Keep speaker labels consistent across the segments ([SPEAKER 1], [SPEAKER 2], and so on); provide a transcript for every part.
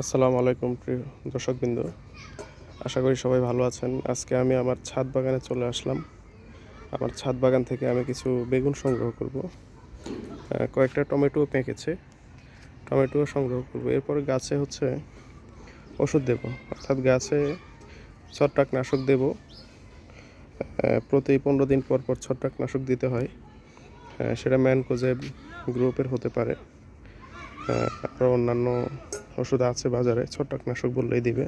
[SPEAKER 1] আসসালামু আলাইকুম প্রিয় দর্শকবৃন্দ। আশা করি সবাই ভালো আছেন। আজকে আমি আমার ছাদ বাগানে চলে আসলাম। আমার ছাদ বাগান থেকে আমি কিছু বেগুন সংগ্রহ করব। কয়েকটা টমেটো পেকেছে। টমেটো সংগ্রহ করব। এরপরে গাছে হচ্ছে ওষুধ দেব। অর্থাৎ গাছে ছত্রাকনাশক দেব। প্রতি পনেরো দিন পর পর ছত্রাকনাশক দিতে হয়। সেটা ম্যানকোজেব গ্রুপের হতে পারে। আরও অন্যান্য ওষুধ আছে বাজারে, ছত্রাকনাশক বললেই দিবে।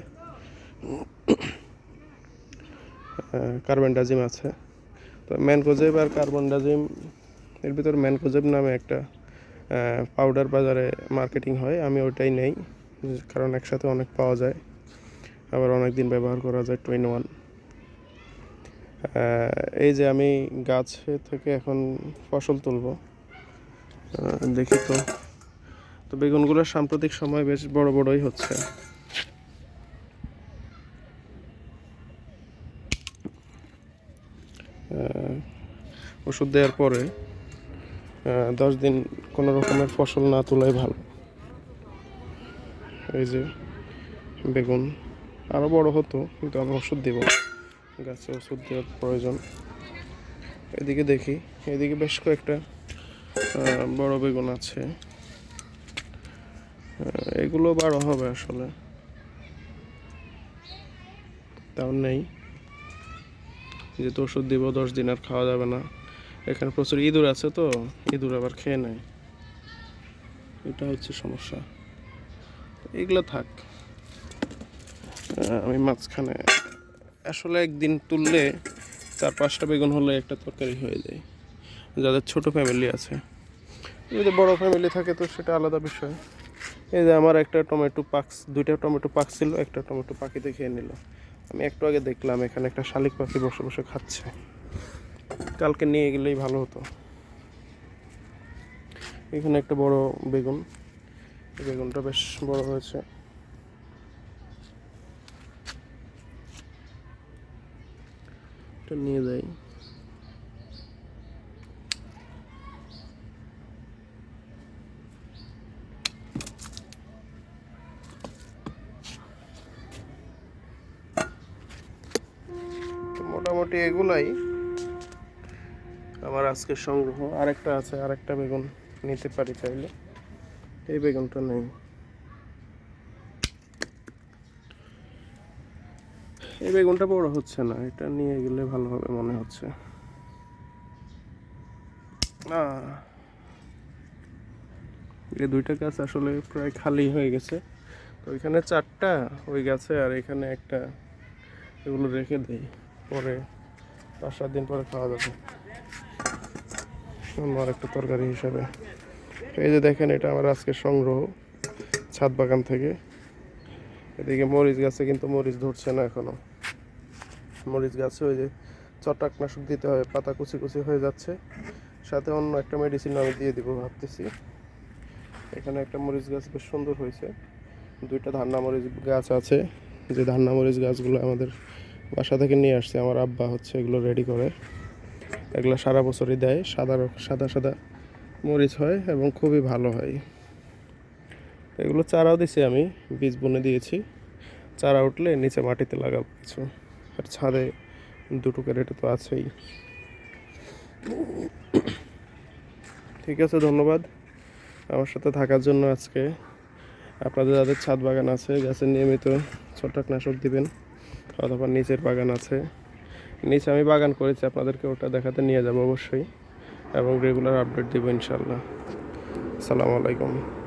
[SPEAKER 1] কার্বনডাজিম আছে। তো ম্যানকোজেব আর কার্বনডাজিম এর ভিতর ম্যানকোজেব নামে একটা পাউডার বাজারে মার্কেটিং হয়, আমি ওইটাই নেই, কারণ একসাথে অনেক পাওয়া যায়। আবার অনেক দিন ব্যবহার করা যায় টুইন ওয়ান এই যে আমি গাছ থেকে এখন ফসল তুলব দেখি তো। তো বেগুনগুলো সাম্প্রতিক সময় বেশ বড় বড়ই হচ্ছে। ওষুধ দেওয়ার পরে দশ দিন কোনো রকমের ফসল না তোলাই ভালো। এই যে বেগুন আরও বড় হতো, কিন্তু আমি ওষুধ দেব। গাছে ওষুধ দেওয়ার প্রয়োজন। এদিকে দেখি, এদিকে বেশ কয়েকটা বড় বেগুন আছে। এগুলো বারো হবে আসলে। তাও নেই। যেহেতু ওষুধ দিব, দশ দিন আর খাওয়া যাবে না। এখানে প্রচুর ইঁদুর আছে তো, ইঁদুর আবার খেয়ে নেয়। এটা হচ্ছে সমস্যা। এগুলো থাক। আমি মাঝখানে আসলে একদিন তুললে চার পাঁচটা বেগুন হলে একটা তরকারি হয়ে যায়। যাদের ছোট ফ্যামিলি আছে। যদি বড় ফ্যামিলি থাকে তো সেটা আলাদা বিষয়। এই যে আমার একটা টমেটো পাকস, দুইটা টমেটো পাকছিল একটা টমেটো পাখিতে খেয়ে নিল। আমি একটু আগে দেখলাম, এখানে একটা শালিক পাখি বসে বসে খাচ্ছে। কালকে নিয়ে গেলেই ভালো হতো। এখানে একটা বড় বেগুন। বেগুনটা বেশ বড় হয়েছে। নিয়ে যাই তো মোটামুটি এগুলাই। আমার আজকের সংগ্রহ, আরেকটা আছে, আরেকটা বেগুন নিতে পারি চাইলে এই বেগুনটা নেই। এই বেগুনটা বড় হচ্ছে না, এটা নিয়ে গেলে ভালো হবে মনে হচ্ছে। এই দুইটা গাছ আসলে প্রায় খালি হয়ে গেছে। তো ওইখানে চারটা ওই গাছে আর এখানে একটা, এগুলো রেখে দেই। পরে, পাঁচ সাত দিন পরে খাওয়া যাবে। আমার একটা তরকারি হিসাবে। এই যে দেখেন, এটা আমার আজকের সংগ্রহ ছাদ বাগান থেকে। এদিকে মরিচ গাছে কিন্তু মরিচ ধরছে না এখনও। মরিচ গাছে ওই যে চটাকনাশক দিতে হবে পাতা কুচি কুচি হয়ে যাচ্ছে। সাথে অন্য একটা মেডিসিন আমি দিয়ে দিব ভাবতেছি। এখানে একটা মরিচ গাছ বেশ সুন্দর হয়েছে। দুইটা ধান্না মরিচ গাছ আছে। যে ধান্না মরিচ গাছগুলো আমাদের বাসা থেকে নিয়ে আসছে, আমার আব্বা হচ্ছে এগুলো রেডি করে। এগুলো সারা বছরই দেয়, সাদা সাদা সাদা মরিচ হয় এবং খুবই ভালো হয়। এগুলো চারাও দিছি আমি, বীজ বুনে দিয়েছি। চারা উঠলে নিচে মাটিতে লাগাবো কিছু। আর ছাদে দুটো ক্যারেটে তো আছেই। ঠিক আছে, ধন্যবাদ আমার সাথে থাকার জন্য আজকে। আপনাদের যাদের ছাদ বাগান আছে, গাছের নিয়মিত ছত্রাকনাশক দিবেন। অথবা নিচের বাগান আছে। নিচে আমি বাগান করেছি, আপনাদেরকে ওটা দেখাতে নিয়ে যাব অবশ্যই। এবং রেগুলার আপডেট দেবো ইনশাল্লাহ আসসালামু আলাইকুম।